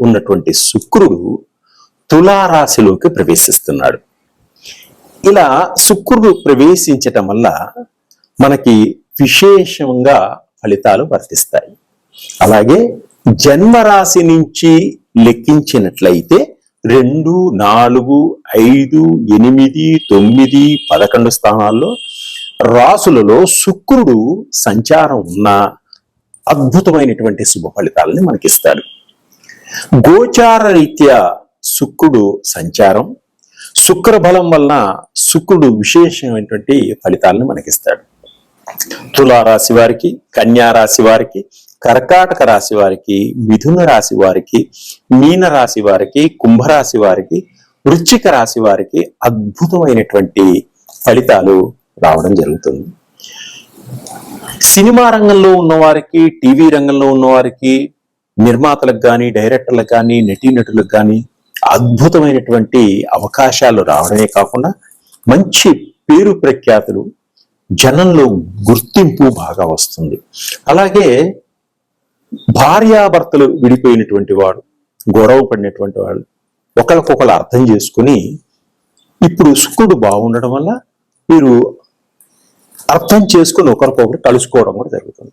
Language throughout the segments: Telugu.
ఉన్నటువంటి శుక్రుడు తులారాశిలోకి ప్రవేశిస్తున్నాడు. ఇలా శుక్రుడు ప్రవేశించటం వల్ల మనకి విశేషంగా ఫలితాలు వర్తిస్తాయి. అలాగే జన్మరాశి నుంచి లెక్కించినట్లయితే రెండు నాలుగు ఐదు ఎనిమిది తొమ్మిది పదకొండు స్థానాల్లో రాసులలో శుక్రుడు సంచారం ఉన్న అద్భుతమైనటువంటి శుభ ఫలితాలని మనకిస్తాడు. గోచార రీత్యా శుక్రుడు సంచారం. శుక్ర బలం వలన శుక్రుడు విశేషమైనటువంటి ఫలితాలను మనకిస్తాడు. తులారాశి వారికి కన్యా రాశి వారికి కర్కాటక రాశి వారికి మిథున రాశి వారికి మీన రాశి వారికి కుంభరాశి వారికి వృశ్చిక రాశి వారికి అద్భుతమైనటువంటి ఫలితాలు రావడం జరుగుతుంది. సినిమా రంగంలో ఉన్నవారికి టీవీ రంగంలో ఉన్నవారికి నిర్మాతలకు కానీ డైరెక్టర్లకు కానీ నటీనటులకు కానీ అద్భుతమైనటువంటి అవకాశాలు రావడమే కాకుండా మంచి పేరు ప్రఖ్యాతులు జనంలో గుర్తింపు బాగా వస్తుంది. అలాగే భార్యాభర్తలు విడిపోయినటువంటి వాడు గొడవ పడినటువంటి వాళ్ళు ఒకరికొకరు అర్థం చేసుకుని ఇప్పుడు శుక్రుడు బాగుండడం వల్ల మీరు అర్థం చేసుకుని ఒకరికొకరు కలుసుకోవడం కూడా జరుగుతుంది.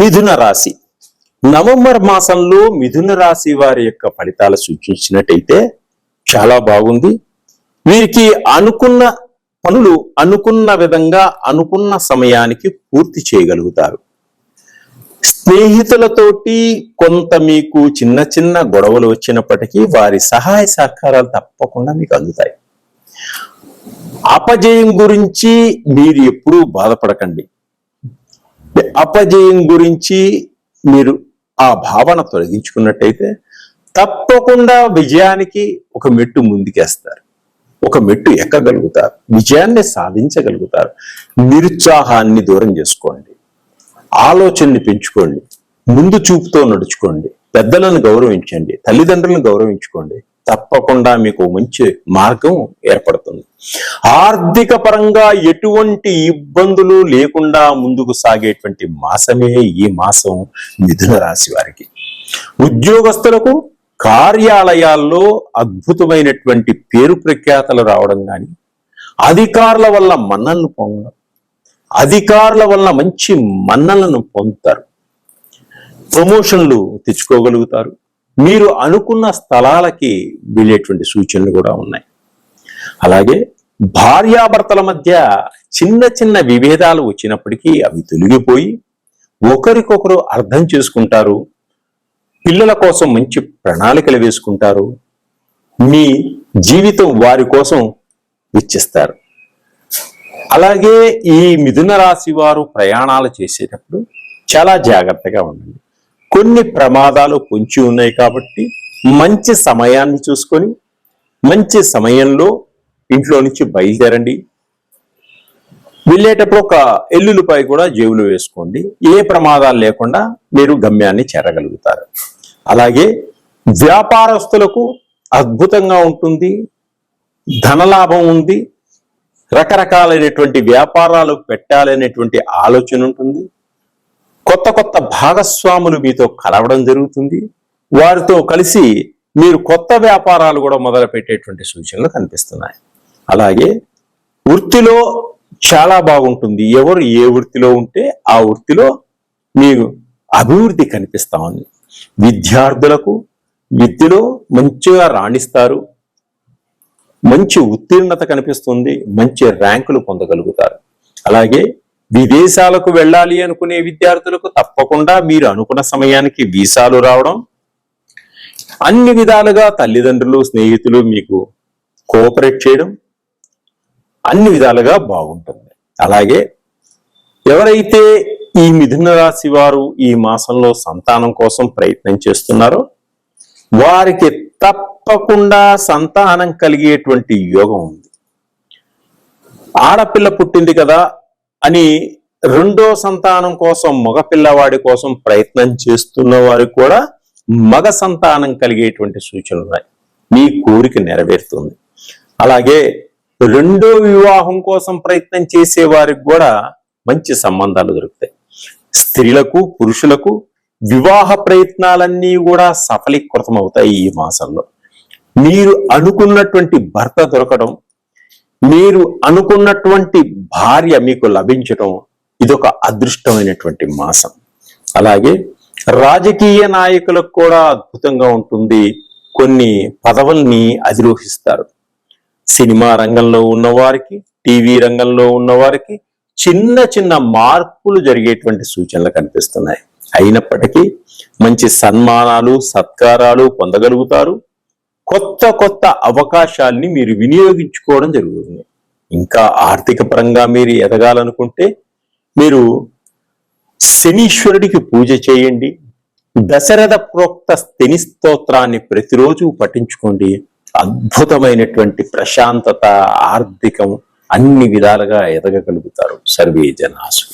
మిథున రాశి. నవంబర్ మాసంలో మిథున రాశి వారి యొక్క ఫలితాలు సూచించినట్టయితే చాలా బాగుంది. వీరికి అనుకున్న పనులు అనుకున్న విధంగా అనుకున్న సమయానికి పూర్తి చేయగలుగుతారు. స్నేహితులతోటి కొంత మీకు చిన్న చిన్న గొడవలు వచ్చినప్పటికీ వారి సహాయ సహకారాలు తప్పకుండా మీకు అందుతాయి. అపజయం గురించి మీరు ఎప్పుడూ బాధపడకండి. అపజయం గురించి మీరు ఆ భావన తొలగించుకున్నట్టయితే తప్పకుండా విజయానికి ఒక మెట్టు ముందుకేస్తారు. ఒక మెట్టు ఎక్కగలుగుతారు. విజయాన్ని సాధించగలుగుతారు. నిరుత్సాహాన్ని దూరం చేసుకోండి. ఆలోచనని పెంచుకోండి. ముందు చూపుతో నడుచుకోండి. పెద్దలను గౌరవించండి. తల్లిదండ్రులను గౌరవించుకోండి. తప్పకుండా మీకు మంచి మార్గం ఏర్పడుతుంది. ఆర్థిక పరంగా ఎటువంటి ఇబ్బందులు లేకుండా ముందుకు సాగేటువంటి మాసమే ఈ మాసం మిథున రాశి వారికి. ఉద్యోగస్తులకు కార్యాలయాల్లో అద్భుతమైనటువంటి పేరు ప్రఖ్యాతలు రావడం కానీ అధికారుల వల్ల మన్నలను పొందడం అధికారుల వల్ల మంచి మన్నలను పొందుతారు. ప్రమోషన్లు తెచ్చుకోగలుగుతారు. మీరు అనుకున్న స్థలాలకి వెళ్ళేటువంటి సూచనలు కూడా ఉన్నాయి. అలాగే భార్యాభర్తల మధ్య చిన్న చిన్న విభేదాలు వచ్చినప్పటికీ అవి తొలగిపోయి ఒకరికొకరు అర్థం చేసుకుంటారు. పిల్లల కోసం మంచి ప్రణాళికలు వేసుకుంటారు. మీ జీవితం వారి కోసం వెచ్చిస్తారు. అలాగే ఈ మిథున రాశి వారు ప్రయాణాలు చేసేటప్పుడు చాలా జాగ్రత్తగా ఉండండి. కొన్ని ప్రమాదాలు పొంచి ఉన్నాయి కాబట్టి మంచి సమయాన్ని చూసుకొని మంచి సమయంలో ఇంట్లో నుంచి బయలుదేరండి. వెళ్ళేటప్పుడు ఒక ఎల్లులపై కూడా జేబులు వేసుకోండి. ఏ ప్రమాదాలు లేకుండా మీరు గమ్యాన్ని చేరగలుగుతారు. అలాగే వ్యాపారస్తులకు అద్భుతంగా ఉంటుంది ధనలాభం ఉంది రకరకాలైనటువంటి వ్యాపారాలు పెట్టాలనేటువంటి ఆలోచన ఉంటుంది. కొత్త కొత్త భాగస్వాములు మీతో కలవడం జరుగుతుంది. వారితో కలిసి మీరు కొత్త వ్యాపారాలు కూడా మొదలు పెట్టేటువంటి సూచనలు కనిపిస్తున్నాయి. అలాగే వృత్తిలో చాలా బాగుంటుంది. ఎవరు ఏ వృత్తిలో ఉంటే ఆ వృత్తిలో మీకు అభివృద్ధి కనిపిస్తా ఉంది. విద్యార్థులకు విద్యలో మంచిగా రాణిస్తారు. మంచి ఉత్తీర్ణత కనిపిస్తుంది. మంచి ర్యాంకులు పొందగలుగుతారు. అలాగే విదేశాలకు వెళ్ళాలి అనుకునే విద్యార్థులకు తప్పకుండా మీరు అనుకున్న సమయానికి వీసాలు రావడం అన్ని విధాలుగా తల్లిదండ్రులు స్నేహితులు మీకు కోఆపరేట్ చేయడం అన్ని విధాలుగా బాగుంటుంది. అలాగే ఎవరైతే ఈ మిథున రాశి వారు ఈ మాసంలో సంతానం కోసం ప్రయత్నం చేస్తున్నారో వారికి తప్పకుండా సంతానం కలిగేటువంటి యోగం ఉంది. ఆడపిల్ల పుట్టింది కదా అని రెండో సంతానం కోసం మగ పిల్లవాడి కోసం ప్రయత్నం చేస్తున్న వారికి కూడా మగ సంతానం కలిగేటువంటి సూచనలు ఉన్నాయి. మీ కోరిక నెరవేరుతుంది. అలాగే రెండో వివాహం కోసం ప్రయత్నం చేసే వారికి కూడా మంచి సంబంధాలు దొరుకుతాయి. స్త్రీలకు పురుషులకు వివాహ ప్రయత్నాలన్నీ కూడా సఫలీకృతం అవుతాయి ఈ మాసంలో. మీరు అనుకున్నటువంటి భర్త దొరకడం మీరు అనుకున్నటువంటి భార్య మీకు లభించడం ఇదొక అదృష్టమైనటువంటి మాసం. అలాగే రాజకీయ నాయకులకు కూడా అద్భుతంగా ఉంటుంది. కొన్ని పదవుల్ని అధిరోహిస్తారు. సినిమా రంగంలో ఉన్నవారికి టీవీ రంగంలో ఉన్నవారికి చిన్న చిన్న మార్పులు జరిగేటువంటి సూచనలు కనిపిస్తున్నాయి. అయినప్పటికీ మంచి సన్మానాలు సత్కారాలు పొందగలుగుతారు. కొత్త కొత్త అవకాశాల్ని మీరు వినియోగించుకోవడం జరుగుతుంది. ఇంకా ఆర్థిక పరంగా మీరు ఎదగాలనుకుంటే మీరు శనీశ్వరుడికి పూజ చేయండి. దశరథ ప్రోక్త శని స్తోత్రాన్ని ప్రతిరోజు పఠించుకోండి. అద్భుతమైనటువంటి ప్రశాంతత ఆర్థికం అన్ని విధాలుగా ఎదగగలుగుతారు. సర్వే జనాసు